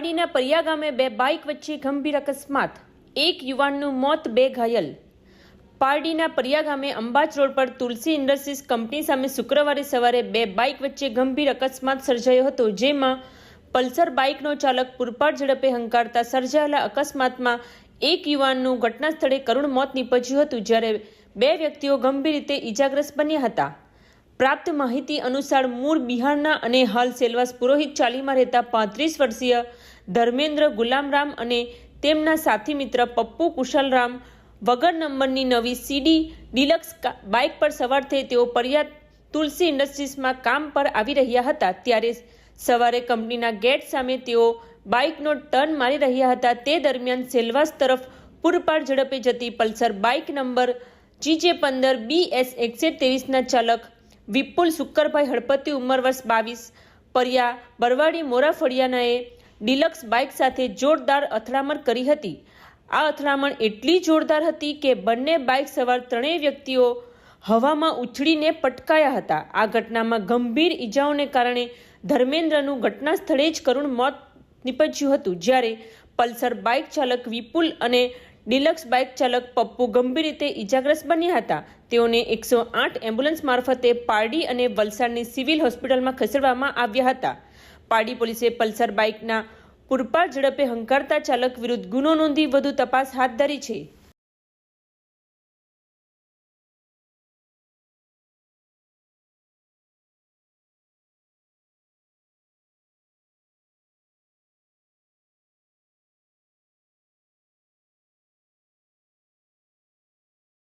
પારડીના પરિયા ગામે બે બાઇક વચ્ચે ગંભીર અકસ્માત. એક યુવાનનું મોત, બે ઘાયલ. પારડીના પરિયા ગામે અંબાજ રોડ પર તુલસી ઇન્ડસ્ટ્રીઝ કંપની સામે શુક્રવારે સવારે બે બાઇક વચ્ચે ગંભીર અકસ્માત સર્જાયો હતો, જેમાં પલ્સર બાઇકનો ચાલક પૂરપાટ ઝડપે હંકારતા સર્જાયેલા અકસ્માતમાં એક યુવાનનું ઘટના સ્થળે કરુણ મોત નીપજ્યું હતું, જ્યારે બે વ્યક્તિઓ ગંભીર રીતે ઇજાગ્રસ્ત બન્યા હતા. પ્રાપ્ત માહિતી અનુસાર મૂળ બિહારના અને હાલ સેલવાસ પુરોહિત ચાલીમાં રહેતા પાંત્રીસ વર્ષીય ધર્મેન્દ્ર ગુલામરામ અને તેમના સાથી મિત્ર પપ્પુ કુશલરામ વગર નંબરની નવી સીડી ડિલક્સ બાઇક પર સવાર થઈ તેઓ પરિયા તુલસી ઇન્ડસ્ટ્રીઝમાં કામ પર આવી રહ્યા હતા. ત્યારે સવારે કંપનીના ગેટ સામે તેઓ બાઇકનો ટર્ન મારી રહ્યા હતા. તે દરમિયાન સેલવાસ તરફ પૂરપાર ઝડપે જતી પલ્સર બાઇક નંબર જીજે પંદર બી એસ એકસઠ ત્રેવીસના ચાલક વિપુલ સુક્કરભાઈ હળપતિ ઉંમર વર્ષ બાવીસ, પરિયા બરવાડી મોરા ફળિયાનાએ ડિલક્સ બાઇક સાથે જોરદાર અથડામણ કરી હતી. આ અથડામણ એટલી જોરદાર હતી કે બંને બાઇક સવાર ત્રણેય વ્યક્તિઓ હવામાં ઉછળીને પટકાયા હતા. આ ઘટનામાં ગંભીર ઈજાઓને કારણે ધર્મેન્દ્રનું ઘટના સ્થળે જ કરુણ મોત નીપજ્યું હતું, જ્યારે પલ્સર બાઇક ચાલક વિપુલ અને ડિલક્સ બાઇક ચાલક પપ્પુ ગંભીર રીતે ઇજાગ્રસ્ત બન્યા હતા. તેઓને એકસો આઠ એમ્બ્યુલન્સ મારફતે પારડી અને વલસાડની સિવિલ હોસ્પિટલમાં ખસેડવામાં આવ્યા હતા. પારડી પોલીસે પલ્સર બાઇકના પૂરપાર ઝડપે હંકારતા ચાલક વિરુદ્ધ ગુનો નોંધી વધુ તપાસ હાથ ધરી છે.